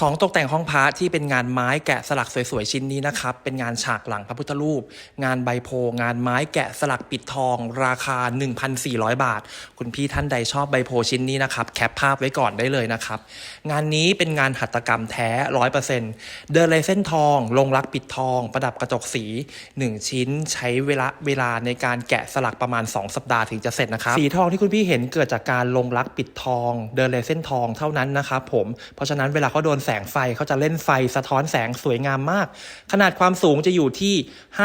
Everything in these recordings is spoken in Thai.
ของตกแต่งห้องพระที่เป็นงานไม้แกะสลักสวยๆชิ้นนี้นะครับ เป็นงานฉากหลังพระพุทธรูป งานใบโพงานไม้แกะสลักปิดทอง ราคา 1,400 บาท คุณพี่ท่านใดชอบใบโพชิ้นนี้นะครับแคปภาพไว้ก่อนได้เลยนะครับ งานนี้เป็นงานหัตถกรรมแท้ 100%เดินลายเส้นทอง ลงรักปิดทอง ประดับกระจกสี 1 ชิ้นใช้เวลาเวลาในการแกะสลักประมาณ 2 สัปดาห์ถึงจะเสร็จนะครับสีทองที่คุณพี่เห็นเกิดจากการลงรักปิดทอง เดินลายเส้นทองเท่านั้นนะครับผมเพราะฉะนั้นเวลาเขาโดนแสงไฟเขาจะเล่นไฟสะท้อนแสงสวยงามมาก ขนาดความสูงจะอยู่ที่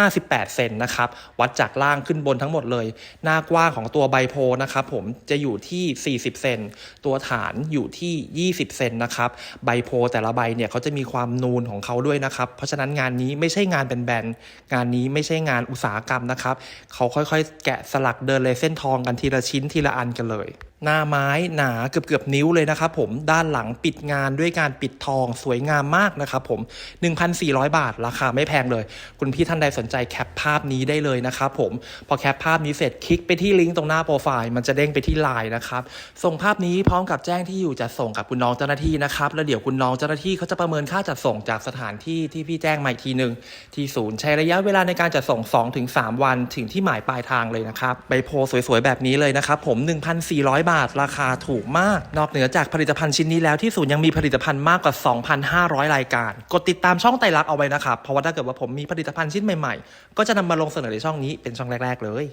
58 เซนนะครับ วัดจากล่างขึ้นบนทั้งหมดเลย หน้ากว้างของตัวใบโพธิ์นะครับผมจะอยู่ที่ 40 เซน ตัวฐานอยู่ที่ 20 เซนนะครับใบโพธิ์แต่ละใบเนี่ยเขาจะมีความนูนของเขาด้วยนะครับ เพราะฉะนั้นงานนี้ไม่ใช่งานแบนๆ งานนี้ไม่ใช่งานอุตสาหกรรมนะครับ เขาค่อยๆ แกะสลักเดินเลยเส้นทองกันทีละชิ้นทีละอันกันเลย หน้าไม้หนาเกือบเกือบนิ้วเลยนะครับผมด้านหลังปิดงานด้วยการปิดทองสวยงามมากนะครับผม 1,400 บาทราคาไม่แพงเลย คุณพี่ท่านใดสนใจแคปภาพนี้ได้เลยนะครับผม พอแคปภาพนี้เสร็จคลิกไปที่ลิงก์ตรงหน้าโปรไฟล์มันจะเด้งไปที่ไลน์นะครับ ส่งภาพนี้พร้อมกับแจ้งที่อยู่จัดส่งกับคุณน้องเจ้าหน้าที่นะครับแล้วเดี๋ยวคุณน้องเจ้าหน้าที่เขาจะประเมินค่าจัดส่งจากสถานที่ที่พี่แจ้งมาอีกทีหนึ่งที่ศูนย์ใช้ระยะเวลาในการจัดส่ง 2-3 วันถึงที่หมายปลายทางเลยนะครับใบโพสวยๆแบบนี้เลยนะครับผม 1,400บาท ราคาถูกมาก นอกเหนือจากผลิตภัณฑ์ชิ้นนี้แล้วที่ศูนย์ยังมีผลิตภัณฑ์มากกว่า 2,500 รายการ กดติดตามช่องไตรลักษ์เอาไว้นะครับ เพราะว่าถ้าเกิดว่าผมมีผลิตภัณฑ์ชิ้นใหม่ๆ ก็จะนำมาลงเสนอในช่องนี้เป็นช่องแรก ๆ เลย